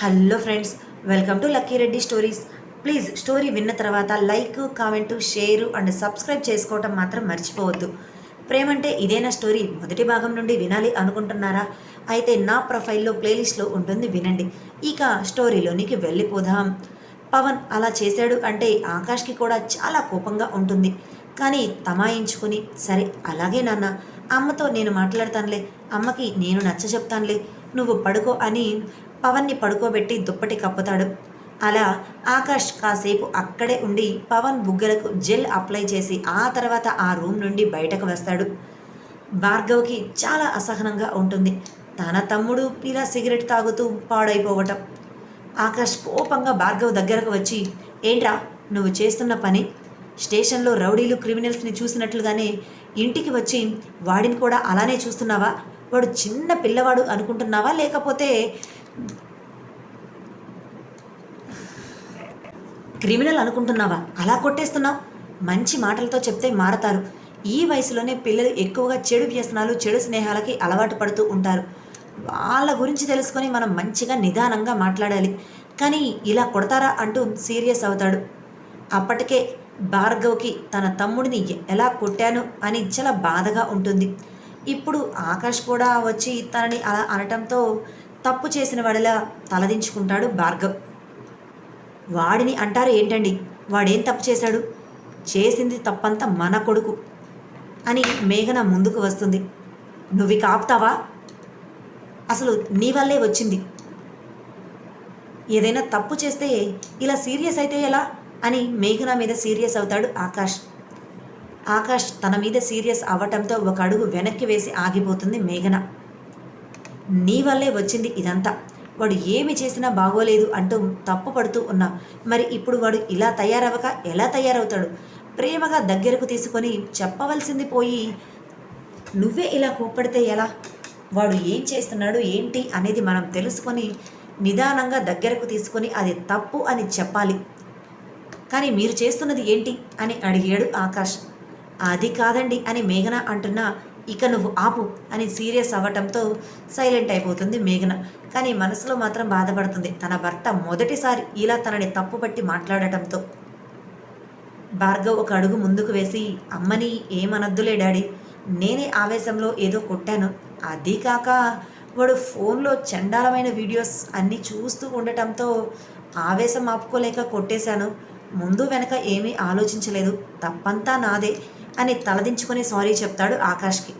Hello friends welcome to lucky Reddy stories. Please story విన్న తర్వాత like comment share and subscribe చేసుకోవటం మాత్రం మర్చిపోవద్దు. ప్రేమంటే ఇదేనా స్టోరీ? మొదటి భాగం నుండి వినాలి అనుకుంటున్నారా? అయితే నా ప్రొఫైల్లో ప్లేలిస్ట్లో ఉంటుంది వినండి. ఇక స్టోరీలోనికి వెళ్ళిపోదాం. పవన్ అలా చేశాడు అంటే ఆకాష్కి కూడా చాలా కోపంగా ఉంటుంది. కానీ తమాయించుకుని సరే అలాగే నాన్న. అమ్మతో నేను మాట్లాడతానులే. అమ్మకి నేను నచ్చ చెప్తానులే నువ్వు పడుకో అని పవన్ని పడుకోబెట్టి దుప్పటి కప్పుతాడు. అలా ఆకాష్ కాసేపు అక్కడే ఉండి పవన్ బుగ్గలకు జెల్ అప్లై చేసి ఆ తర్వాత ఆ రూమ్ నుండి బయటకు వస్తాడు. భార్గవ్కి చాలా అసహనంగా ఉంటుంది. తన తమ్ముడు ఇలా సిగరెట్ తాగుతూ పాడైపోవటం. ఆకాష్ కోపంగా భార్గవ్ దగ్గరకు వచ్చి ఏంట్రా నువ్వు చేస్తున్న పని? స్టేషన్లో రౌడీలు క్రిమినల్స్ని చూసినట్లుగానే ఇంటికి వచ్చి వాడిని కూడా అలానే చూస్తున్నావా? వాడు చిన్న పిల్లవాడు అనుకుంటున్నావా? లేకపోతే క్రిమినల్ అనుకుంటున్నావా? అలా కొట్టేస్తున్నావు? మంచి మాటలతో చెప్తే మారతారు. ఈ వయసులోనే పిల్లలు ఎక్కువగా చెడు వ్యసనాలు చెడు స్నేహాలకి అలవాటు పడుతూ ఉంటారు. వాళ్ళ గురించి తెలుసుకొని మనం మంచిగా నిదానంగా మాట్లాడాలి. కానీ ఇలా కొడతారా అంటూ సీరియస్ అవుతాడు. అప్పటికే భార్గవ్కి తన తమ్ముడిని ఎలా కొట్టాను అని చాలా బాధగా ఉంటుంది. ఇప్పుడు ఆకాష్ కూడా వచ్చి తనని అలా అనటంతో తప్పు చేసిన వాడిలా తలదించుకుంటాడు భార్గవ్. వాడిని అంటారు ఏంటండి? వాడేం తప్పు చేశాడు? చేసింది తప్పంతా మన కొడుకు అని మేఘన ముందుకు వస్తుంది. నువ్వు కాపుతావా అసలు నీ వల్లే వచ్చింది. ఏదైనా తప్పు చేస్తే ఇలా సీరియస్ అయితే ఎలా? అని మేఘన మీద సీరియస్ అవుతాడు ఆకాష్. ఆకాష్ తన మీద సీరియస్ అవ్వటంతో ఒక అడుగు వెనక్కి వేసి ఆగిపోతుంది మేఘన. నీ వల్లే వచ్చింది ఇదంతా. వాడు ఏమి చేసినా బాగోలేదు అంటూ తప్పు పడుతూ ఉన్నా. మరి ఇప్పుడు వాడు ఇలా తయారవ్వక ఎలా తయారవుతాడు? ప్రేమగా దగ్గరకు తీసుకొని చెప్పవలసింది పోయి నువ్వే ఇలా కోప్పడితే ఎలా? వాడు ఏం చేస్తున్నాడు ఏంటి అనేది మనం తెలుసుకొని నిదానంగా దగ్గరకు తీసుకొని అది తప్పు అని చెప్పాలి. కానీ మీరు చేస్తున్నది ఏంటి అని అడిగాడు ఆకాష్. అది కాదండి అని మేఘన అంటున్నా ఇక నువ్వు ఆపు అని సీరియస్ అవ్వటంతో సైలెంట్ అయిపోతుంది మేఘన. కానీ మనసులో మాత్రం బాధపడుతుంది. తన భర్త మొదటిసారి ఇలా తనని తప్పుపట్టి మాట్లాడటంతో. భార్గవ్ ఒక అడుగు ముందుకు వేసి అమ్మని ఏమనద్దులే డాడీ. నేనే ఆవేశంలో ఏదో కొట్టాను. అది కాక వాడు ఫోన్లో చండాలమైన వీడియోస్ అన్నీ చూస్తూ ఉండటంతో ఆవేశం ఆపుకోలేక కొట్టేశాను. ముందు వెనక ఏమీ ఆలోచించలేదు. తప్పంతా నాదే. అని తలదించుకొని సారీ చెప్తాడు ఆకాష్కి.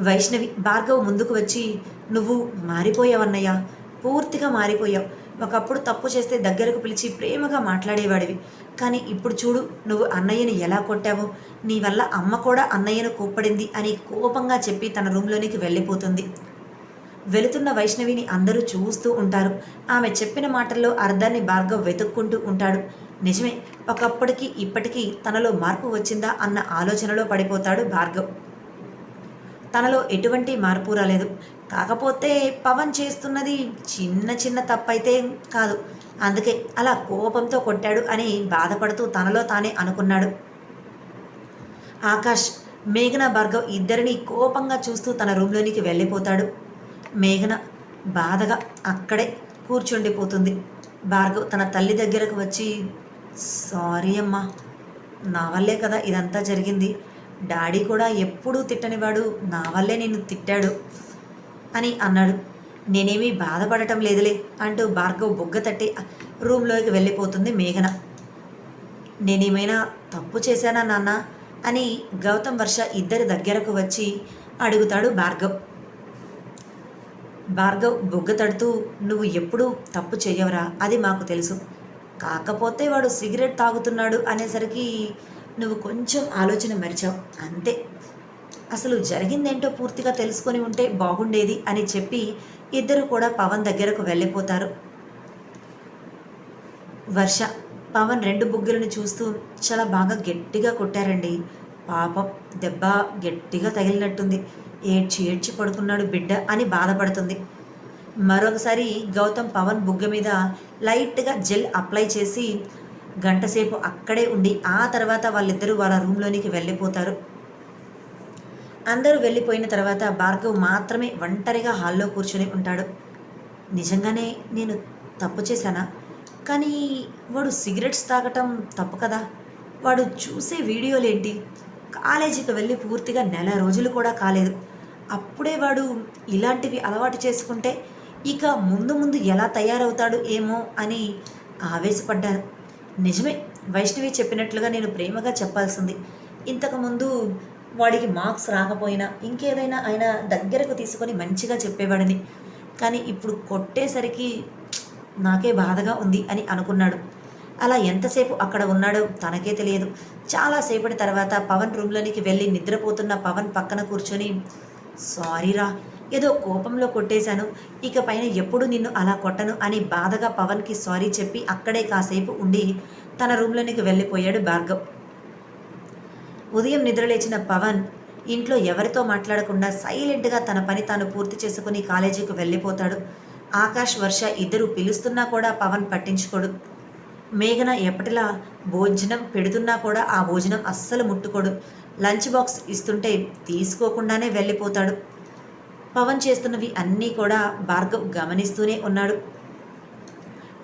వైష్ణవి భార్గవ్ ముందుకు వచ్చి నువ్వు మారిపోయావన్నయ్యా. పూర్తిగా మారిపోయావు. ఒకప్పుడు తప్పు చేస్తే దగ్గరకు పిలిచి ప్రేమగా మాట్లాడేవాడివి. కానీ ఇప్పుడు చూడు నువ్వు అన్నయ్యని ఎలా కొట్టావో. నీ వల్ల అమ్మ కూడా అన్నయ్యను కోప్పడింది అని కోపంగా చెప్పి తన రూమ్లోనికి వెళ్ళిపోతుంది. వెళుతున్న వైష్ణవిని అందరూ చూస్తూ ఉంటారు. ఆమె చెప్పిన మాటల్లో అర్థాన్ని భార్గవ్ వెతుక్కుంటూ ఉంటాడు. నిజమే. ఒకప్పటికి ఇప్పటికీ తనలో మార్పు వచ్చిందా అన్న ఆలోచనలో పడిపోతాడు భార్గవ్. తనలో ఎటువంటి మార్పు రాలేదు. కాకపోతే పవన్ చేస్తున్నది చిన్న చిన్న తప్పైతే కాదు. అందుకే అలా కోపంతో కొట్టాడు అని బాధపడుతూ తనలో తానే అనుకున్నాడు. ఆకాష్ మేఘన భార్గవ్ ఇద్దరిని కోపంగా చూస్తూ తన రూమ్లోనికి వెళ్ళిపోతాడు. మేఘన బాధగా అక్కడే కూర్చుండిపోతుంది. భార్గవ్ తన తల్లి దగ్గరకు వచ్చి సారీ అమ్మా. నా వల్లే కదా ఇదంతా జరిగింది. డాడీ కూడా ఎప్పుడూ తిట్టనివాడు నా వల్లే నేను తిట్టాడు అని అన్నాడు. నేనేమీ బాధపడటం లేదులే అంటూ భార్గవ్ బొగ్గ తట్టి రూమ్లోకి వెళ్ళిపోతుంది మేఘన. నేనేమైనా తప్పు చేశానా నాన్న అని గౌతమ్ వర్ష ఇద్దరి దగ్గరకు వచ్చి అడుగుతాడు భార్గవ్. భార్గవ్ బొగ్గ తడుతూ నువ్వు ఎప్పుడూ తప్పు చేయవరా అది మాకు తెలుసు. కాకపోతే వాడు సిగరెట్ తాగుతున్నాడు అనేసరికి నువ్వు కొంచెం ఆలోచన మరిచావు. అంతే. అసలు జరిగిందేంటో పూర్తిగా తెలుసుకొని ఉంటే బాగుండేది అని చెప్పి ఇద్దరు కూడా పవన్ దగ్గరకు వెళ్ళిపోతారు. వర్ష పవన్ రెండు బుగ్గలను చూస్తూ చాలా బాగా గట్టిగా కొట్టారండి. పాపం దెబ్బ గట్టిగా తగిలినట్టుంది. ఏడ్చి ఏడ్చి పడుకున్నాడు బిడ్డ అని బాధపడుతుంది. మరొకసారి గౌతమ్ పవన్ బుగ్గ మీద లైట్గా జెల్ అప్లై చేసి గంటసేపు అక్కడే ఉండి ఆ తర్వాత వాళ్ళిద్దరూ వాళ్ళ రూమ్లోనికి వెళ్ళిపోతారు. అందరూ వెళ్ళిపోయిన తర్వాత భార్గవ్ మాత్రమే ఒంటరిగా హాల్లో కూర్చొని ఉంటాడు. నిజంగానే నేను తప్పు చేశానా? కానీ వాడు సిగరెట్స్ తాగటం తప్పు కదా? వాడు చూసే వీడియోలేంటి? కాలేజీకి వెళ్ళి పూర్తిగా నెల రోజులు కూడా కాలేదు. అప్పుడే వాడు ఇలాంటివి అలవాటు చేసుకుంటే ఇక ముందు ముందు ఎలా తయారవుతాడు ఏమో అని ఆవేశపడ్డారు. నిజమే వైష్ణవి చెప్పినట్లుగా నేను ప్రేమగా చెప్పాల్సింది. ఇంతకుముందు వాడికి మార్క్స్ రాకపోయినా ఇంకేదైనా ఆయన దగ్గరకు తీసుకొని మంచిగా చెప్పేవాడిని. కానీ ఇప్పుడు కొట్టేసరికి నాకే బాధగా ఉంది అని అనుకున్నాడు. అలా ఎంతసేపు అక్కడ ఉన్నాడో తనకే తెలియదు. చాలాసేపటి తర్వాత పవన్ రూమ్లోనికి వెళ్ళి నిద్రపోతున్న పవన్ పక్కన కూర్చొని సారీరా ఏదో కోపంలో కొట్టేశాను. ఇక పైన ఎప్పుడు నిన్ను అలా కొట్టను అని బాధగా పవన్కి సారీ చెప్పి అక్కడే కాసేపు ఉండి తన రూమ్లోనికి వెళ్ళిపోయాడు భార్గవ్. ఉదయం నిద్రలేచిన పవన్ ఇంట్లో ఎవరితో మాట్లాడకుండా సైలెంట్గా తన పని తాను పూర్తి చేసుకుని కాలేజీకి వెళ్ళిపోతాడు. ఆకాష్ వర్ష ఇద్దరు పిలుస్తున్నా కూడా పవన్ పట్టించుకోడు. మేఘన ఎప్పటిలా భోజనం పెడుతున్నా కూడా ఆ భోజనం అస్సలు ముట్టుకోడు. లంచ్ బాక్స్ ఇస్తుంటే తీసుకోకుండానే వెళ్ళిపోతాడు. పవన్ చేస్తున్నవి అన్నీ కూడా భార్గవ్ గమనిస్తూనే ఉన్నాడు.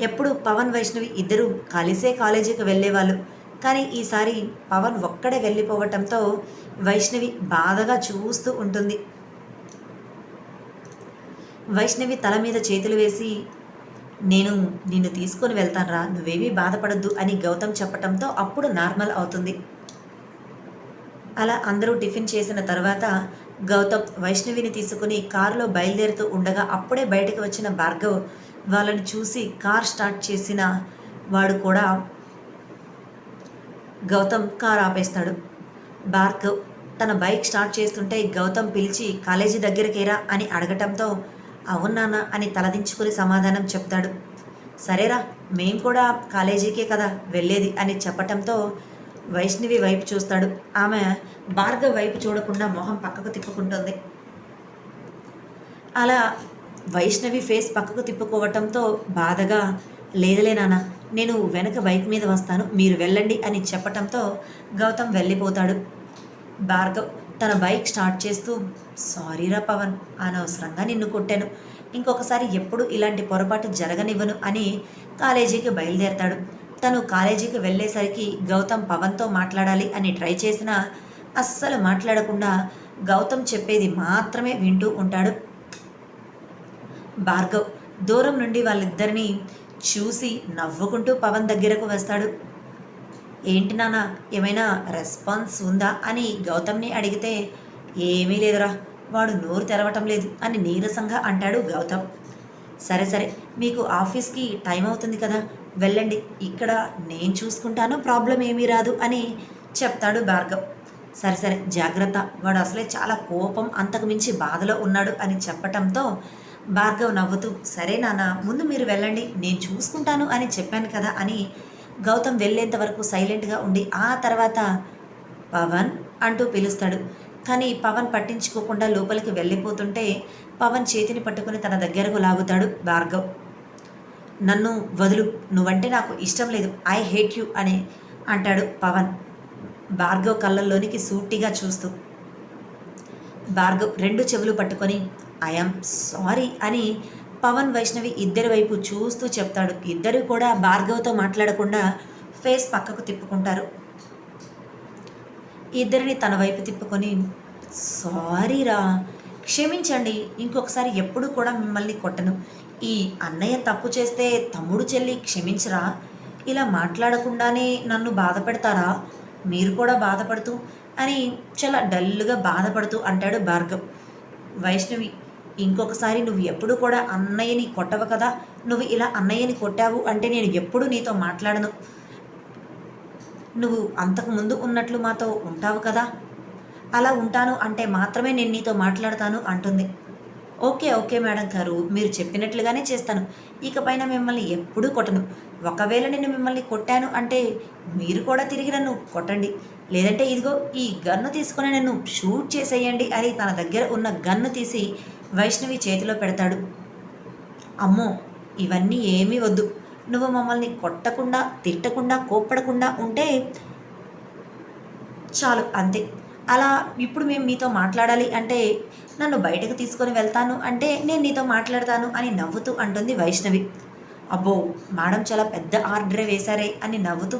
ఎప్పుడు పవన్ వైష్ణవి ఇద్దరు కలిసే కాలేజీకి వెళ్ళేవాళ్ళు. కానీ ఈసారి పవన్ ఒక్కడే వెళ్ళిపోవటంతో వైష్ణవి బాధగా చూస్తూ ఉంటుంది. వైష్ణవి తల మీద చేతులు వేసి నేను నిన్ను తీసుకొని వెళ్తానరా నువ్వేమీ బాధపడద్దు అని గౌతమ్ చెప్పటంతో అప్పుడు నార్మల్ అవుతుంది. అలా అందరూ టిఫిన్ చేసిన తర్వాత గౌతమ్ వైష్ణవిని తీసుకుని కారులో బయలుదేరుతూ ఉండగా అప్పుడే బయటకు వచ్చిన భార్గవ్ వాళ్ళని చూసి కార్ స్టార్ట్ చేసిన వాడు కూడా గౌతమ్ కార్ ఆపేస్తాడు. భార్గవ్ తన బైక్ స్టార్ట్ చేస్తుంటే గౌతమ్ పిలిచి కాలేజీ దగ్గరికేరా అని అడగటంతో అవునానా అని తలదించుకుని సమాధానం చెప్తాడు. సరేరా మేం కూడా కాలేజీకే కదా వెళ్ళేది అని చెప్పటంతో వైష్ణవి వైపు చూస్తాడు. ఆమె భార్గవ్ వైపు చూడకుండా మొహం పక్కకు తిప్పుకుంటుంది. అలా వైష్ణవి ఫేస్ పక్కకు తిప్పుకోవటంతో బాధగా లేదులే నాన్న నేను వెనక బైక్ మీద వస్తాను మీరు వెళ్ళండి అని చెప్పటంతో గౌతమ్ వెళ్ళిపోతాడు. భార్గవ్ తన బైక్ స్టార్ట్ చేస్తూ సారీరా పవన్ అనవసరంగా నిన్ను కొట్టాను. ఇంకొకసారి ఎప్పుడు ఇలాంటి పొరపాటు జరగనివ్వను అని కాలేజీకి బయలుదేరతాడు. తను కాలేజీకి వెళ్ళేసరికి గౌతమ్ పవన్తో మాట్లాడాలి అని ట్రై చేసినా అస్సలు మాట్లాడకుండా గౌతమ్ చెప్పేది మాత్రమే వింటూ ఉంటాడు. భార్గవ్ దూరం నుండి వాళ్ళిద్దరిని చూసి నవ్వుకుంటూ పవన్ దగ్గరకు వస్తాడు. ఏంటి నాన్న ఏమైనా రెస్పాన్స్ ఉందా? అని గౌతమ్ని అడిగితే ఏమీ లేదురా వాడు నోరు తెరవటం లేదు అని నీరసంగా అంటాడు గౌతమ్. సరే సరే. మీకు ఆఫీస్కి టైం అవుతుంది కదా. వెళ్ళండి. ఇక్కడ నేను చూసుకుంటాను. ప్రాబ్లం ఏమీ రాదు అని చెప్తాడు భార్గవ్. సరే సరే. జాగ్రత్త. వాడు అసలే చాలా కోపం అంతకు మించి బాధలో ఉన్నాడు అని చెప్పటంతో భార్గవ్ నవ్వుతూ సరే నాన్న ముందు మీరు వెళ్ళండి. నేను చూసుకుంటాను అని చెప్పాను కదా అని గౌతమ్ వెళ్ళేంత వరకు సైలెంట్గా ఉండి ఆ తర్వాత పవన్ అంటూ పిలుస్తాడు. కానీ పవన్ పట్టించుకోకుండా లోపలికి వెళ్ళిపోతుంటే పవన్ చేతిని పట్టుకుని తన దగ్గరకు లాగుతాడు భార్గవ్. నన్ను వదులు నువ్వంటే నాకు ఇష్టం లేదు ఐ హేట్ యు అని అంటాడు పవన్. భార్గవ్ కళ్ళల్లోనికి సూటిగా చూస్తూ. భార్గవ్ రెండు చెవులు పట్టుకొని ఐఎమ్ సారీ అని పవన్ వైష్ణవి ఇద్దరి వైపు చూస్తూ చెప్తాడు. ఇద్దరు కూడా భార్గవ్తో మాట్లాడకుండా ఫేస్ పక్కకు తిప్పుకుంటారు. ఇద్దరిని తన వైపు తిప్పుకొని సారీరా క్షమించండి ఇంకొకసారి ఎప్పుడు కూడా మిమ్మల్ని కొట్టను. ఈ అన్నయ్య తప్పు చేస్తే తమ్ముడు చెల్లి క్షమించరా? ఇలా మాట్లాడకుండానే నన్ను బాధ పెడతారా మీరు కూడా బాధపడుతూ అని చాలా డల్గా బాధపడుతూ అంటాడు భార్గవ్. వైష్ణవి ఇంకొకసారి నువ్వు ఎప్పుడు కూడా అన్నయ్యని కొట్టవు కదా? నువ్వు ఇలా అన్నయ్యని కొట్టావు అంటే నేను ఎప్పుడు నీతో మాట్లాడను. నువ్వు అంతకు ముందు ఉన్నట్లు మాతో ఉంటావు కదా? అలా ఉంటాను అంటే మాత్రమే నేను నీతో మాట్లాడతాను అంటుంది. ఓకే ఓకే మేడం గారు మీరు చెప్పినట్లుగానే చేస్తాను. ఇకపైన మిమ్మల్ని ఎప్పుడూ కొట్టను. ఒకవేళ నేను మిమ్మల్ని కొట్టాను అంటే మీరు కూడా తిరిగి నన్ను కొట్టండి. లేదంటే ఇదిగో ఈ గన్ను తీసుకొని నన్ను షూట్ చేసేయండి అని తన దగ్గర ఉన్న గన్ను తీసి వైష్ణవి చేతిలో పెడతాడు. అమ్మో ఇవన్నీ ఏమీ వద్దు. నువ్వు మమ్మల్ని కొట్టకుండా తిట్టకుండా కోప్పడకుండా ఉంటే చాలు అంతే. అలా ఇప్పుడు మేము మీతో మాట్లాడాలి అంటే నన్ను బయటకు తీసుకొని వెళ్తాను అంటే నేను నీతో మాట్లాడతాను అని నవ్వుతూ అంటుంది వైష్ణవి. అబ్బో మేడం చాలా పెద్ద ఆర్డరే వేశారే అని నవ్వుతూ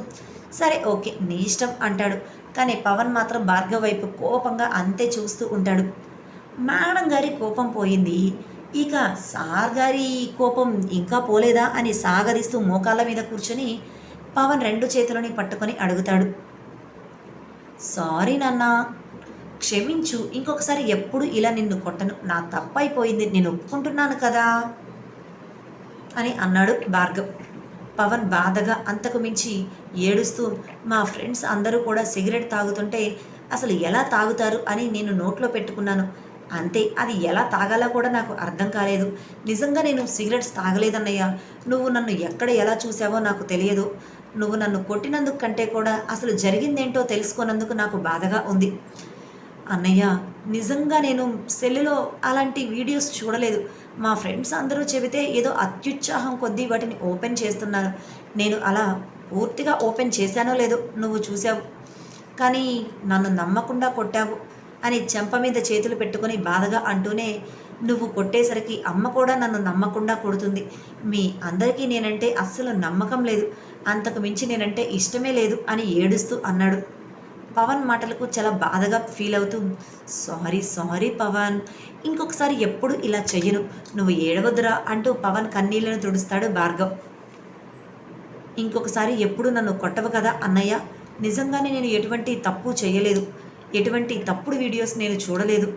సరే ఓకే నీ ఇష్టం అంటాడు. కానీ పవన్ మాత్రం భార్గవ్ వైపు కోపంగా అంతే చూస్తూ ఉంటాడు. మేడం గారి కోపం పోయింది. ఇక సార్ గారి కోపం ఇంకా పోలేదా అని సాగదీస్తూ మోకాళ్ళ మీద కూర్చొని పవన్ రెండు చేతులని పట్టుకొని అడుగుతాడు. సారీ నాన్న క్షమించు ఇంకొకసారి ఎప్పుడు ఇలా నిన్ను కొట్టను. నా తప్పైపోయింది నేను ఒప్పుకుంటున్నాను కదా అని అన్నాడు భార్గవ్. పవన్ బాధగా అంతకు మించి ఏడుస్తూ మా ఫ్రెండ్స్ అందరూ కూడా సిగరెట్ తాగుతుంటే అసలు ఎలా తాగుతారు? అని నేను నోట్లో పెట్టుకున్నాను. అంతే అది ఎలా తాగాలో కూడా నాకు అర్థం కాలేదు. నిజంగా నేను సిగరెట్స్ తాగలేదన్నయ్య. నువ్వు నన్ను ఎక్కడ ఎలా చూసావో నాకు తెలియదు. నువ్వు నన్ను కొట్టినందుకు కంటే కూడా అసలు జరిగిందేంటో తెలుసుకున్నందుకు నాకు బాధగా ఉంది. అన్నయ్య నిజంగా నేను సెల్లులో అలాంటి వీడియోస్ చూడలేదు. మా ఫ్రెండ్స్ అందరూ చెబితే ఏదో అత్యుత్సాహం కొద్దీ వాటిని ఓపెన్ చేస్తున్నారు. నేను అలా పూర్తిగా ఓపెన్ చేశానో లేదో నువ్వు చూసావు కానీ నన్ను నమ్మకుండా కొట్టావు. అని చెంప మీద చేతులు పెట్టుకొని బాధగా అంటూనే నువ్వు కొట్టేసరికి అమ్మ కూడా నన్ను నమ్మకుండా కొడుతుంది. మీ అందరికీ నేనంటే అస్సలు నమ్మకం లేదు. అంతకు మించి నేనంటే ఇష్టమే లేదు అని ఏడుస్తూ అన్నాడు. పవన్ మాటలకు చాలా బాధగా ఫీల్ అవుతూ సారీ సారీ పవన్. ఇంకొకసారి ఎప్పుడు ఇలా చెయ్యను. నువ్వు ఏడవద్దురా అంటూ పవన్ కన్నీళ్ళను తుడుస్తాడు భార్గవ్. ఇంకొకసారి ఎప్పుడు నన్ను కొట్టవు కదా అన్నయ్య. నిజంగానే నేను ఎటువంటి తప్పు చేయలేదు ఎటువంటి తప్పుడు వీడియోస్ నేను చూడలేదు.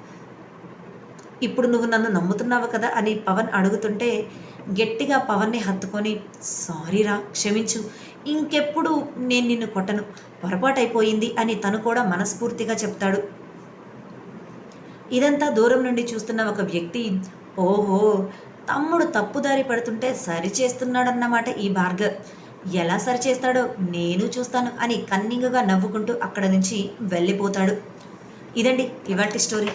ఇప్పుడు నువ్వు నన్ను నమ్ముతున్నావు కదా అని పవన్ అడుగుతుంటే గట్టిగా పవన్ని హత్తుకొని సారీరా క్షమించు. ఇంకెప్పుడు నేను నిన్ను కొట్టను. పొరపాటైపోయింది అని తను కూడా మనస్ఫూర్తిగా చెప్తాడు. ఇదంతా దూరం నుండి చూస్తున్న ఒక వ్యక్తి ఓహో తమ్ముడు తప్పుదారి పడుతుంటే సరి చేస్తున్నాడన్నమాట ఈ భార్గవ్. ఎలా సరి చేస్తాడో నేను చూస్తాను అని కన్నింగ్గా నవ్వుకుంటూ అక్కడ నుంచి వెళ్ళిపోతాడు. ఇదండి ఇవాటి స్టోరీ